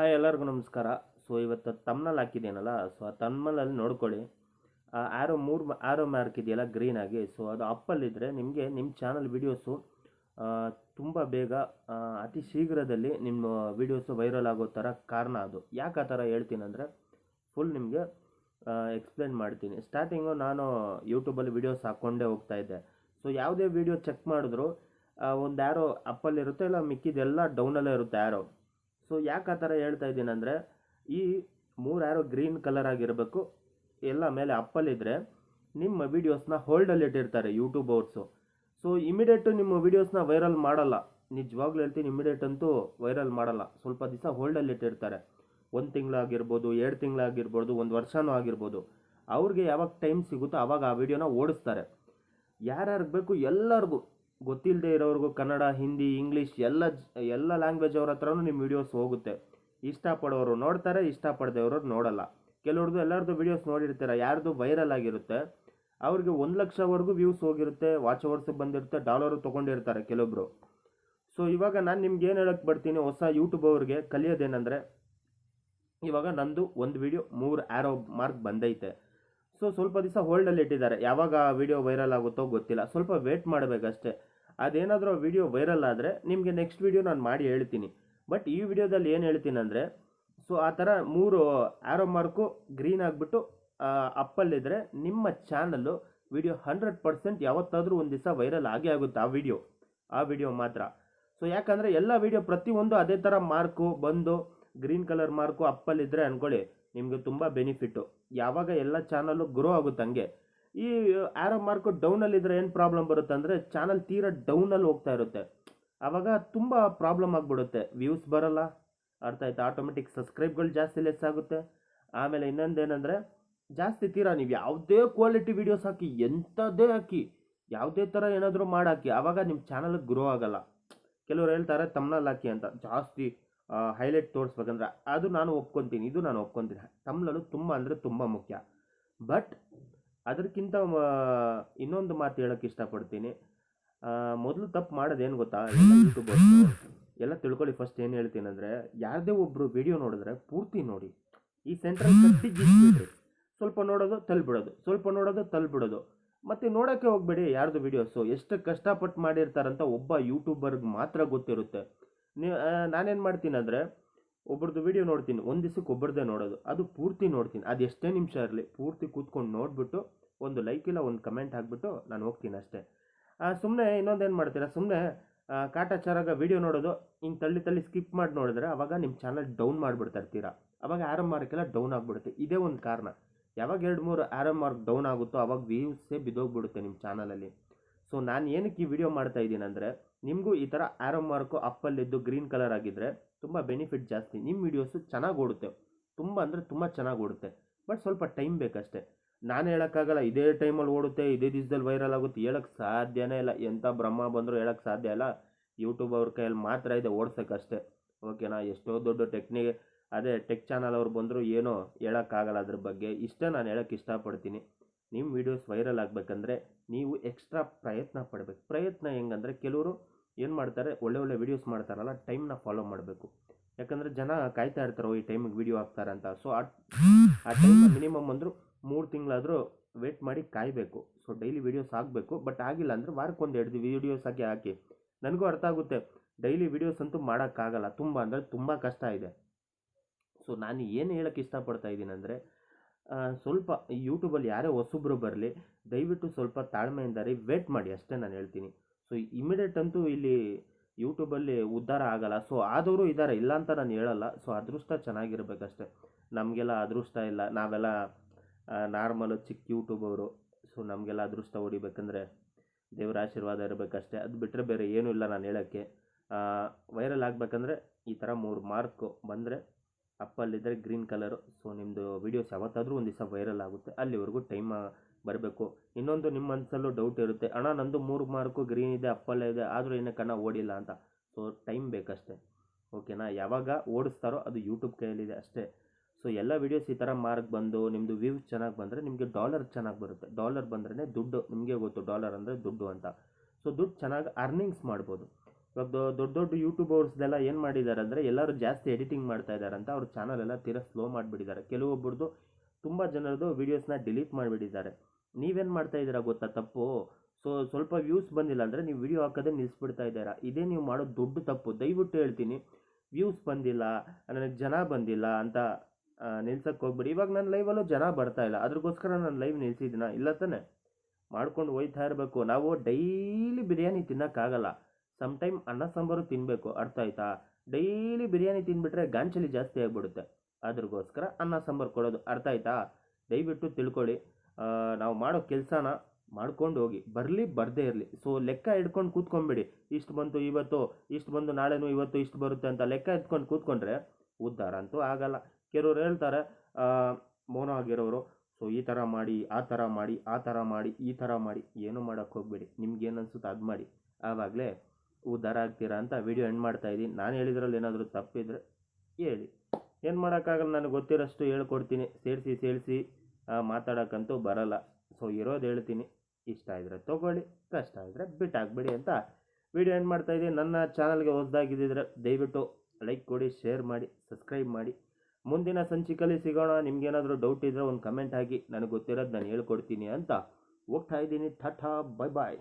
Hi ಎಲ್ಲರಿಗೂ ನಮಸ್ಕಾರ. So ಇವತ್ತು ತಮ್ನಲ್ಲಿ ಹಾಕಿದ್ದೇನಲ್ಲ ಸೊ ಆ ತಮ್ಮಲ್ಲಿ ನೋಡ್ಕೊಳ್ಳಿ. ಆ ಆ್ಯರೋ ಮೂರು ಆ್ಯರೋ ಮಾರ್ಕ್ ಇದೆಯಲ್ಲ ಗ್ರೀನ್ ಆಗಿ ಸೊ ಅದು ಅಪ್ಪಲ್ಲಿದ್ದರೆ ನಿಮಗೆ ನಿಮ್ಮ ಚಾನಲ್ ವೀಡಿಯೋಸು ತುಂಬ ಬೇಗ ಅತಿ ಶೀಘ್ರದಲ್ಲಿ ನಿಮ್ಮ ವೀಡಿಯೋಸು ವೈರಲ್ ಆಗೋ ಥರ ಕಾರಣ ಅದು. ಯಾಕೆ ಆ ಥರ ಹೇಳ್ತೀನಿ ಅಂದರೆ ಫುಲ್ ನಿಮಗೆ ಎಕ್ಸ್ಪ್ಲೇನ್ ಮಾಡ್ತೀನಿ. ಸ್ಟಾರ್ಟಿಂಗು ನಾನು ಯೂಟ್ಯೂಬಲ್ಲಿ ವೀಡಿಯೋಸ್ ಹಾಕ್ಕೊಂಡೇ ಹೋಗ್ತಾ ಇದ್ದೆ. ಸೊ ಯಾವುದೇ ವೀಡಿಯೋ ಚೆಕ್ ಮಾಡಿದ್ರು ಒಂದು ಆ್ಯರೋ ಅಪ್ಪಲ್ಲಿರುತ್ತೆ ಇಲ್ಲ ಮಿಕ್ಕಿದೆಲ್ಲ ಡೌನಲ್ಲೇ ಇರುತ್ತೆ ಆ್ಯರೋ ಸೊ ಯಾಕೆ ಆ ಥರ ಹೇಳ್ತಾ ಇದ್ದೀನಿ ಅಂದರೆ, ಈ ಮೂರು ಯಾರೋ ಗ್ರೀನ್ ಕಲರ್ ಆಗಿರಬೇಕು, ಎಲ್ಲ ಮೇಲೆ ಅಪ್ಪಲ್ಲಿದ್ದರೆ ನಿಮ್ಮ ವೀಡಿಯೋಸ್ನ ಹೋಲ್ಡಲ್ಲಿ ಇಟ್ಟಿರ್ತಾರೆ ಯೂಟ್ಯೂಬ್ ಅವ್ರಸು ಸೊ ಇಮಿಡಿಯೇಟು ನಿಮ್ಮ ವೀಡಿಯೋಸ್ನ ವೈರಲ್ ಮಾಡಲ್ಲ. ನಿಜವಾಗ್ಲೂ ಹೇಳ್ತೀನಿ ಇಮಿಡಿಯೇಟ್ ಅಂತೂ ವೈರಲ್ ಮಾಡಲ್ಲ. ಸ್ವಲ್ಪ ದಿವಸ ಹೋಲ್ಡಲ್ಲಿ ಇಟ್ಟಿರ್ತಾರೆ. ಒಂದು ತಿಂಗಳಾಗಿರ್ಬೋದು ಎರಡು ತಿಂಗಳಾಗಿರ್ಬೋದು ಒಂದು ವರ್ಷವೂ ಆಗಿರ್ಬೋದು. ಅವ್ರಿಗೆ ಯಾವಾಗ ಟೈಮ್ ಸಿಗುತ್ತೋ ಆವಾಗ ಆ ವಿಡಿಯೋನ ಓಡಿಸ್ತಾರೆ. ಯಾರ್ಯಾರಿಗೆ ಬೇಕು ಎಲ್ಲರಿಗೂ ಗೊತ್ತಿಲ್ಲದೆ ಇರೋರಿಗೂ ಕನ್ನಡ, ಹಿಂದಿ, ಇಂಗ್ಲೀಷ್ ಎಲ್ಲ ಎಲ್ಲ ಲ್ಯಾಂಗ್ವೇಜ್ ಅವ್ರ ಹತ್ರನೂ ನಿಮ್ಮ ವೀಡಿಯೋಸ್ ಹೋಗುತ್ತೆ. ಇಷ್ಟಪಡೋರು ನೋಡ್ತಾರೆ ಇಷ್ಟಪಡದವರು ನೋಡಲ್ಲ. ಕೆಲವ್ರದ್ದು ಎಲ್ಲರದ್ದು ವೀಡಿಯೋಸ್ ನೋಡಿರ್ತಾರೆ, ಯಾರ್ದು ವೈರಲ್ ಆಗಿರುತ್ತೆ, ಅವ್ರಿಗೆ ಒಂದು ಲಕ್ಷವರೆಗೂ ವ್ಯೂಸ್ ಹೋಗಿರುತ್ತೆ ವಾಚ್ ಅವರ್ಸ್ ಬಂದಿರುತ್ತೆ ಡಾಲರು ತೊಗೊಂಡಿರ್ತಾರೆ ಕೆಲವೊಬ್ರು ಸೊ ಇವಾಗ ನಾನು ನಿಮ್ಗೆ ಏನು ಹೇಳಕ್ಕೆ ಬರ್ತೀನಿ, ಹೊಸ ಯೂಟ್ಯೂಬ್ ಅವ್ರಿಗೆ ಕಲಿಯೋದೇನೆಂದರೆ, ಇವಾಗ ನಂದು ಒಂದು ವಿಡಿಯೋ ಮೂರು ಆ್ಯರೋ ಮಾರ್ಕ್ ಬಂದೈತೆ. ಸೊ ಸ್ವಲ್ಪ ದಿವಸ ಹೋಲ್ಡಲ್ಲಿ ಇಟ್ಟಿದ್ದಾರೆ. ಯಾವಾಗ ಆ ವಿಡಿಯೋ ವೈರಲ್ ಆಗುತ್ತೋ ಗೊತ್ತಿಲ್ಲ. ಸ್ವಲ್ಪ ವೇಟ್ ಮಾಡಬೇಕಷ್ಟೇ. ಅದೇನಾದರೂ ವಿಡಿಯೋ ವೈರಲ್ ಆದರೆ ನಿಮಗೆ ನೆಕ್ಸ್ಟ್ ವಿಡಿಯೋ ನಾನು ಮಾಡಿ ಹೇಳ್ತೀನಿ. ಬಟ್ ಈ ವಿಡಿಯೋದಲ್ಲಿ ಏನು ಹೇಳ್ತೀನಿ ಅಂದರೆ ಸೊ ಆ ಥರ ಮೂರು ಆ್ಯರೋ ಮಾರ್ಕು ಗ್ರೀನ್ ಆಗಿಬಿಟ್ಟು ಅಪ್ಪಲ್ಲಿದ್ದರೆ ನಿಮ್ಮ ಚಾನಲ್ಲು ವಿಡಿಯೋ ಹಂಡ್ರೆಡ್ ಪರ್ಸೆಂಟ್ ಯಾವತ್ತಾದರೂ ಒಂದು ದಿವಸ ವೈರಲ್ ಆಗೇ ಆಗುತ್ತೆ ಆ ವಿಡಿಯೋ ಆ ವಿಡಿಯೋ ಮಾತ್ರ. ಸೊ ಯಾಕಂದರೆ ಎಲ್ಲ ವಿಡಿಯೋ ಪ್ರತಿಯೊಂದು ಅದೇ ಥರ ಮಾರ್ಕು ಬಂದು ಗ್ರೀನ್ ಕಲರ್ ಮಾರ್ಕು ಅಪ್ಪಲ್ಲಿದ್ದರೆ ಅಂದ್ಕೊಳ್ಳಿ ನಿಮಗೆ ತುಂಬ ಬೆನಿಫಿಟ್ಟು ಯಾವಾಗ ಎಲ್ಲ ಚಾನಲ್ಲು ಗ್ರೋ ಆಗುತ್ತೆ ಹಂಗೆ. ಈ ಆ್ಯರೋ ಮಾರ್ಕು ಡೌನಲ್ಲಿದ್ದರೆ ಏನು ಪ್ರಾಬ್ಲಮ್ ಬರುತ್ತೆ ಅಂದರೆ ಚಾನಲ್ ತೀರಾ ಡೌನಲ್ಲಿ ಹೋಗ್ತಾ ಇರುತ್ತೆ. ಆವಾಗ ತುಂಬ ಪ್ರಾಬ್ಲಮ್ ಆಗಿಬಿಡುತ್ತೆ. ವ್ಯೂಸ್ ಬರಲ್ಲ, ಅರ್ಥ ಆಯ್ತು? ಆಟೋಮೆಟಿಕ್ ಸಬ್ಸ್ಕ್ರೈಬ್ಗಳು ಜಾಸ್ತಿ ಲೆಸ್ ಆಗುತ್ತೆ. ಆಮೇಲೆ ಇನ್ನೊಂದೇನೆಂದರೆ, ಜಾಸ್ತಿ ತೀರಾ ನೀವು ಯಾವುದೇ ಕ್ವಾಲಿಟಿ ವೀಡಿಯೋಸ್ ಹಾಕಿ, ಎಂಥದ್ದೇ ಹಾಕಿ, ಯಾವುದೇ ಥರ ಏನಾದರೂ ಮಾಡಾಕಿ ಆವಾಗ ನಿಮ್ಮ ಚಾನಲ್ಗೆ ಗ್ರೋ ಆಗಲ್ಲ. ಕೆಲವ್ರು ಹೇಳ್ತಾರೆ ತಮ್ಮನಲ್ಲಿ ಹಾಕಿ ಅಂತ. ಜಾಸ್ತಿ ಹೈಲೈಟ್ ತೋರಿಸ್ಬೇಕಂದ್ರೆ ಅದು ನಾನು ಒಪ್ಕೊತೀನಿ, ಇದು ನಾನು ಒಪ್ಕೊತೀನಿ. ತಮ್ನಲ್ಲೂ ತುಂಬ ಅಂದರೆ ತುಂಬ ಮುಖ್ಯ. ಬಟ್ ಅದಕ್ಕಿಂತ ಇನ್ನೊಂದು ಮಾತು ಹೇಳೋಕ್ಕೆ ಇಷ್ಟಪಡ್ತೀನಿ. ಮೊದಲು ತಪ್ಪು ಮಾಡೋದೇನು ಗೊತ್ತಾ? ಎಲ್ಲ ಎಲ್ಲ ತಿಳ್ಕೊಳ್ಳಿ ಫಸ್ಟ್ ಏನು ಹೇಳ್ತೀನಿ ಅಂದರೆ, ಯಾರದೇ ಒಬ್ಬರು ವಿಡಿಯೋ ನೋಡಿದ್ರೆ ಪೂರ್ತಿ ನೋಡಿ. ಈ ಸೆಂಟ್ರಲ್ ಕಟ್ಟಿ ಗೀಸ್ಬಿಡ್ರಿ ಸ್ವಲ್ಪ ನೋಡೋದು ತಲ್ಬಿಡೋದು, ಸ್ವಲ್ಪ ನೋಡೋದು ತಲ್ಬಿಡೋದು. ಮತ್ತು ನೋಡೋಕ್ಕೆ ಹೋಗಬೇಡಿ ಯಾರ್ದು ವೀಡಿಯೋಸು ಎಷ್ಟು ಕಷ್ಟಪಟ್ಟು ಮಾಡಿರ್ತಾರಂತ ಒಬ್ಬ ಯೂಟ್ಯೂಬರ್ಗೆ ಮಾತ್ರ ಗೊತ್ತಿರುತ್ತೆ. ನೀವು ನಾನೇನು ಮಾಡ್ತೀನಿ ಅಂದರೆ ಒಬ್ರದ್ದು ವೀಡಿಯೋ ನೋಡ್ತೀನಿ. ಒಂದು ದಿವ್ಸಕ್ಕೆ ಒಬ್ಬರದೇ ನೋಡೋದು. ಅದು ಪೂರ್ತಿ ನೋಡ್ತೀನಿ. ಅದು ಎಷ್ಟೇ ನಿಮಿಷ ಇರಲಿ, ಪೂರ್ತಿ ಕೂತ್ಕೊಂಡು ನೋಡಿಬಿಟ್ಟು ಒಂದು ಲೈಕ್ ಇಲ್ಲ, ಒಂದು ಕಮೆಂಟ್ ಹಾಕ್ಬಿಟ್ಟು ನಾನು ಹೋಗ್ತೀನಿ ಅಷ್ಟೇ. ಸುಮ್ಮನೆ ಇನ್ನೊಂದೇನು ಮಾಡ್ತೀರಾ? ಸುಮ್ಮನೆ ಕಾಟಾಚಾರಾಗ ವೀಡಿಯೋ ನೋಡೋದು, ಹಿಂಗೆ ತಳ್ಳಿ ತಳ್ಳಿ ಸ್ಕಿಪ್ ಮಾಡಿ ನೋಡಿದ್ರೆ ಅವಾಗ ನಿಮ್ಮ ಚಾನಲ್ ಡೌನ್ ಮಾಡಿಬಿಡ್ತಾ ಇರ್ತೀರಾ? ಅವಾಗ ಎಂ ಮಾರ್ಕೆಲ್ಲ ಡೌನ್ ಆಗಿಬಿಡುತ್ತೆ. ಇದೇ ಒಂದು ಕಾರಣ. ಯಾವಾಗ ಎರಡು, ಮೂರು ಆ್ಯರೋ ಮಾರ್ಕ್ ಡೌನ್ ಆಗುತ್ತೋ, ಅವಾಗ ವ್ಯೂಸೇ ಬಿದ್ದೋಗ್ಬಿಡುತ್ತೆ ನಿಮ್ಮ ಚಾನಲಲ್ಲಿ ಸೊ ನಾನು ಏನಕ್ಕೆ ಈ ವಿಡಿಯೋ ಮಾಡ್ತಾ ಇದ್ದೀನಿ ಅಂದರೆ ನಿಮಗೂ ಈ ಥರ ಆ್ಯರೋ ಮಾರ್ಕು ಅಪ್ಪಲ್ಲಿದ್ದು ಗ್ರೀನ್ ಕಲರ್ ಆಗಿದ್ದರೆ ತುಂಬ ಬೆನಿಫಿಟ್ ಜಾಸ್ತಿ. ನಿಮ್ಮ ವೀಡಿಯೋಸು ಚೆನ್ನಾಗಿ ಓಡುತ್ತೆ. ತುಂಬ ಅಂದರೆ ತುಂಬ ಚೆನ್ನಾಗಿ ಓಡುತ್ತೆ. ಬಟ್ ಸ್ವಲ್ಪ ಟೈಮ್ ಬೇಕಷ್ಟೇ. ನಾನು ಹೇಳೋಕ್ಕಾಗಲ್ಲ, ಇದೇ ಟೈಮಲ್ಲಿ ಓಡುತ್ತೆ, ಇದೇ ದಿವಸದಲ್ಲಿ ವೈರಲ್ ಆಗುತ್ತೆ ಹೇಳೋಕ್ಕೆ ಸಾಧ್ಯನೇ ಇಲ್ಲ. ಎಂಥ ಬ್ರಹ್ಮ ಬಂದರೂ ಹೇಳೋಕ್ಕೆ ಸಾಧ್ಯ ಇಲ್ಲ. ಯೂಟ್ಯೂಬ್ ಅವ್ರ ಕೈಯಲ್ಲಿ ಮಾತ್ರ ಇದೆ ಓಡ್ಸೋಕ್ಕಷ್ಟೇ ಓಕೆನಾ ಎಷ್ಟೋ ದೊಡ್ಡ ಟೆಕ್ನಿಕ್ ಅದೇ ಟೆಕ್ ಚಾನಲ್ ಅವ್ರು ಬಂದರೂ ಏನೋ ಹೇಳೋಕ್ಕಾಗಲ್ಲ ಅದ್ರ ಬಗ್ಗೆ. ಇಷ್ಟೇ ನಾನು ಹೇಳೋಕ್ಕೆ ಇಷ್ಟಪಡ್ತೀನಿ. ನಿಮ್ಮ ವೀಡಿಯೋಸ್ ವೈರಲ್ ಆಗಬೇಕಂದ್ರೆ ನೀವು ಎಕ್ಸ್ಟ್ರಾ ಪ್ರಯತ್ನ ಪಡಬೇಕು. ಪ್ರಯತ್ನ ಹೆಂಗಂದರೆ ಕೆಲವರು ಏನು ಮಾಡ್ತಾರೆ, ಒಳ್ಳೆ ಒಳ್ಳೆ ವೀಡಿಯೋಸ್ ಮಾಡ್ತಾರಲ್ಲ ಟೈಮ್ನ ಫಾಲೋ ಮಾಡಬೇಕು. ಯಾಕಂದರೆ ಜನ ಕಾಯ್ತಾ ಇರ್ತಾರೆ ಈ ಟೈಮಿಗೆ ವೀಡಿಯೋ ಅಂತ. ಸೊ ಆ ಆ ಟೈಮ್ ಮಿನಿಮಮ್ ಅಂದರೂ ಮೂರು ತಿಂಗಳಾದರೂ ವೇಟ್ ಮಾಡಿ ಕಾಯಬೇಕು. ಸೊ ಡೈಲಿ ವೀಡಿಯೋಸ್ ಹಾಕಬೇಕು. ಬಟ್ ಆಗಿಲ್ಲ ಅಂದರೆ ವಾರಕ್ಕೊಂದು ಎರಡು ವೀಡಿಯೋಸ್ ಹಾಕಿ ಹಾಕಿ. ನನಗೂ ಅರ್ಥ ಆಗುತ್ತೆ. ಡೈಲಿ ವೀಡಿಯೋಸ್ ಅಂತೂ ಮಾಡೋಕ್ಕಾಗಲ್ಲ. ತುಂಬ ಅಂದರೆ ತುಂಬ ಕಷ್ಟ ಇದೆ. ಸೊ ನಾನು ಏನು ಹೇಳೋಕ್ಕೆ ಇಷ್ಟಪಡ್ತಾ ಇದ್ದೀನಿ ಅಂದರೆ ಸ್ವಲ್ಪ ಯೂಟ್ಯೂಬಲ್ಲಿ ಯಾರೇ ಹೊಸಬ್ರು ಬರಲಿ, ದಯವಿಟ್ಟು ಸ್ವಲ್ಪ ತಾಳ್ಮೆಯಿಂದ ರೀ ವೇಟ್ ಮಾಡಿ, ಅಷ್ಟೇ ನಾನು ಹೇಳ್ತೀನಿ. ಸೊ ಇಮಿಡಿಯೇಟ್ ಅಂತೂ ಇಲ್ಲಿ ಯೂಟ್ಯೂಬಲ್ಲಿ ಉದ್ಧಾರ ಆಗಲ್ಲ. ಸೊ ಆದವರು ಇದ್ದಾರೆ ಇಲ್ಲ ಅಂತ ನಾನು ಹೇಳಲ್ಲ. ಸೊ ಅದೃಷ್ಟ ಚೆನ್ನಾಗಿರ್ಬೇಕಷ್ಟೆ. ನಮಗೆಲ್ಲ ಅದೃಷ್ಟ ಇಲ್ಲ. ನಾವೆಲ್ಲ ನಾರ್ಮಲು ಚಿಕ್ಕ ಯೂಟ್ಯೂಬ್ ಅವರು. ಸೊ ನಮಗೆಲ್ಲ ಅದೃಷ್ಟ ಹೊಡಿಬೇಕಂದ್ರೆ ದೇವರ ಆಶೀರ್ವಾದ ಇರಬೇಕಷ್ಟೆ. ಅದು ಬಿಟ್ಟರೆ ಬೇರೆ ಏನೂ ಇಲ್ಲ ನಾನು ಹೇಳೋಕ್ಕೆ. ವೈರಲ್ ಆಗಬೇಕಂದ್ರೆ ಈ ಥರ ಮೂರು ಮಾರ್ಕು ಬಂದರೆ ಅಪ್ಪಲ್ಲಿದ್ದರೆ ಗ್ರೀನ್ ಕಲರು. ಸೊ ನಿಮ್ಮದು ವೀಡಿಯೋಸ್ ಯಾವತ್ತಾದರೂ ಒಂದು ದಿವಸ ವೈರಲ್ ಆಗುತ್ತೆ. ಅಲ್ಲಿವರೆಗೂ ಟೈಮ್ ಬರಬೇಕು. ಇನ್ನೊಂದು ನಿಮ್ಮ ಮನಸ್ಸಲ್ಲೂ ಡೌಟ್ ಇರುತ್ತೆ. ಅಣ್ಣ, ನಂದು ಮೂರು ಮಾರ್ಕು ಗ್ರೀನ್ ಇದೆ, ಅಪ್ಪಲ್ಲೇ ಇದೆ, ಆದರೂ ಏನಕ್ಕೆ ಅಣ್ಣ ಓಡಿಲ್ಲ ಅಂತ. ಸೊ ಟೈಮ್ ಬೇಕಷ್ಟೇ. ಓಕೆನಾ ಯಾವಾಗ ಓಡಿಸ್ತಾರೋ ಅದು ಯೂಟ್ಯೂಬ್ ಕೈಯಲ್ಲಿದೆ ಅಷ್ಟೇ. ಸೊ ಎಲ್ಲ ವೀಡಿಯೋಸ್ ಈ ಥರ ಮಾರ್ಕ್ ಬಂದು ನಿಮ್ಮದು ವ್ಯೂಸ್ ಚೆನ್ನಾಗಿ ಬಂದರೆ ನಿಮಗೆ ಡಾಲರ್ ಚೆನ್ನಾಗಿ ಬರುತ್ತೆ. ಡಾಲರ್ ಬಂದ್ರೇ ದುಡ್ಡು. ನಿಮಗೆ ಗೊತ್ತು ಡಾಲರ್ ಅಂದರೆ ದುಡ್ಡು ಅಂತ. ಸೊ ದುಡ್ಡು ಚೆನ್ನಾಗಿ ಅರ್ನಿಂಗ್ಸ್ ಮಾಡ್ಬೋದು. ಇವಾಗ ದೊಡ್ಡ ದೊಡ್ಡ ಯೂಟ್ಯೂಬರ್ಸ್ದೆಲ್ಲ ಏನು ಮಾಡಿದ್ದಾರೆ ಅಂದರೆ ಎಲ್ಲರೂ ಜಾಸ್ತಿ ಎಡಿಟಿಂಗ್ ಮಾಡ್ತಾ ಇದ್ದಾರೆ ಅಂತ ಅವ್ರ ಚಾನಲ್ ಎಲ್ಲ ತೀರಾ ಸ್ಲೋ ಮಾಡಿಬಿಟ್ಟಿದ್ದಾರೆ. ಕೆಲವೊಬ್ಬರದು ತುಂಬ ಜನರದು ವೀಡಿಯೋಸ್ನ ಡಿಲೀಟ್ ಮಾಡಿಬಿಟ್ಟಿದ್ದಾರೆ. ನೀವೇನು ಮಾಡ್ತಾ ಇದ್ದೀರಾ ಗೊತ್ತಾ ತಪ್ಪು? ಸೊ, ಸ್ವಲ್ಪ ವ್ಯೂಸ್ ಬಂದಿಲ್ಲ ಅಂದರೆ ನೀವು ವಿಡಿಯೋ ಹಾಕೋದೇ ನಿಲ್ಲಿಸ್ಬಿಡ್ತಾ ಇದ್ದೀರಾ. ಇದೇ ನೀವು ಮಾಡೋ ದೊಡ್ಡ ತಪ್ಪು. ದಯವಿಟ್ಟು ಹೇಳ್ತೀನಿ ವ್ಯೂಸ್ ಬಂದಿಲ್ಲ, ನನಗೆ ಜನ ಬಂದಿಲ್ಲ ಅಂತ ನಿಲ್ಸಕ್ಕೆ ಹೋಗ್ಬಿಡಿ. ಇವಾಗ ನನ್ನ ಲೈವಲ್ಲೂ ಜನ ಬರ್ತಾ ಇಲ್ಲ. ಅದಕ್ಕೋಸ್ಕರ ನಾನು ಲೈವ್ ನಿಲ್ಸಿದ್ದೀನ ಇಲ್ಲ ತಾನೆ? ಮಾಡ್ಕೊಂಡು ಹೋಯ್ತಾ ಇರಬೇಕು. ನಾವು ಡೈಲಿ ಬಿರಿಯಾನಿ ತಿನ್ನೋಕ್ಕಾಗಲ್ಲ. ಸಮ್ ಟೈಮ್ ಅನ್ನ, ಸಾಂಬಾರು ತಿನ್ನಬೇಕು ಅರ್ಥ ಆಯ್ತಾ? ಡೈಲಿ ಬಿರಿಯಾನಿ ತಿಂದ್ಬಿಟ್ರೆ ಗಾಂಚಲಿ ಜಾಸ್ತಿ ಆಗಿಬಿಡುತ್ತೆ. ಅದ್ರಗೋಸ್ಕರ ಅನ್ನ, ಸಾಂಬಾರು ಕೊಡೋದು ಅರ್ಥ ಆಯ್ತಾ? ದಯವಿಟ್ಟು ತಿಳ್ಕೊಳ್ಳಿ. ನಾವು ಮಾಡೋ ಕೆಲಸನ ಮಾಡ್ಕೊಂಡು ಹೋಗಿ. ಬರಲಿ, ಬರದೇ ಇರಲಿ. ಸೊ ಲೆಕ್ಕ ಇಟ್ಕೊಂಡು ಕೂತ್ಕೊಂಬಿಡಿ. ಇಷ್ಟು ಬಂತು, ಇವತ್ತು. ಇಷ್ಟು ಬಂದು ನಾಳೆನೂ ಇವತ್ತು ಇಷ್ಟು ಬರುತ್ತೆ ಅಂತ ಲೆಕ್ಕ ಇಟ್ಕೊಂಡು ಕೂತ್ಕೊಂಡ್ರೆ ಉದ್ಧಾರ ಅಂತೂ ಆಗಲ್ಲ. ಕೆಲವ್ರು ಹೇಳ್ತಾರೆ ಮೌನ ಆಗಿರೋರು ಸೊ ಈ ಥರ ಮಾಡಿ, ಆ ಥರ ಮಾಡಿ, ಆ ಥರ ಮಾಡಿ, ಈ ಥರ ಮಾಡಿ, ಏನೂ ಮಾಡೋಕ್ಕೆ ಹೋಗ್ಬೇಡಿ. ನಿಮ್ಗೆ ಏನು ಅನ್ಸುತ್ತೆ ಅದು ಮಾಡಿ. ಆವಾಗಲೇ ಉದ್ಧಾರ ಆಗ್ತೀರಾ ಅಂತ ವಿಡಿಯೋ ಎಂಡ್ ಮಾಡ್ತಾ ಇದ್ದೀನಿ. ನಾನು ಹೇಳಿದ್ರಲ್ಲಿ ಏನಾದರೂ ತಪ್ಪಿದ್ರೆ ಹೇಳಿ. ಏನು ಮಾಡೋಕ್ಕಾಗಲ್ಲ ನನಗೆ ಗೊತ್ತಿರೋಷ್ಟು ಹೇಳ್ಕೊಡ್ತೀನಿ. ಸೇರಿಸಿ ಸೇರಿಸಿ ಮಾತಾಡೋಕ್ಕಂತೂ ಬರಲ್ಲ. ಸೊ ಇರೋದು ಹೇಳ್ತೀನಿ. ಇಷ್ಟ ಇದ್ದರೆ ತೊಗೊಳ್ಳಿ, ಕಷ್ಟ ಇದ್ದರೆ ಬಿಟ್ಟಾಕ್ಬಿಡಿ ಅಂತ ವಿಡಿಯೋ ಎಂಡ್ ಮಾಡ್ತಾ ಇದ್ದೀನಿ. ನನ್ನ ಚಾನಲ್ಗೆ ಹೊಸದಾಗಿದ್ದರೆ ದಯವಿಟ್ಟು ಲೈಕ್ ಕೊಡಿ ಶೇರ್ ಮಾಡಿ ಸಬ್ಸ್ಕ್ರೈಬ್ ಮಾಡಿ. ಮುಂದಿನ ಸಂಚಿಕಲ್ಲಿ ಸಿಗೋಣ. ನಿಮಗೇನಾದರೂ ಡೌಟ್ ಇದ್ದರೆ ಒಂದು ಕಮೆಂಟ್ ಹಾಕಿ. ನನಗೆ ಗೊತ್ತಿರೋದು ನಾನು ಹೇಳ್ಕೊಡ್ತೀನಿ ಅಂತ ಹೋಗ್ತಾ ಇದ್ದೀನಿ. ಟಾಟಾ ಬಾಯ್ ಬಾಯ್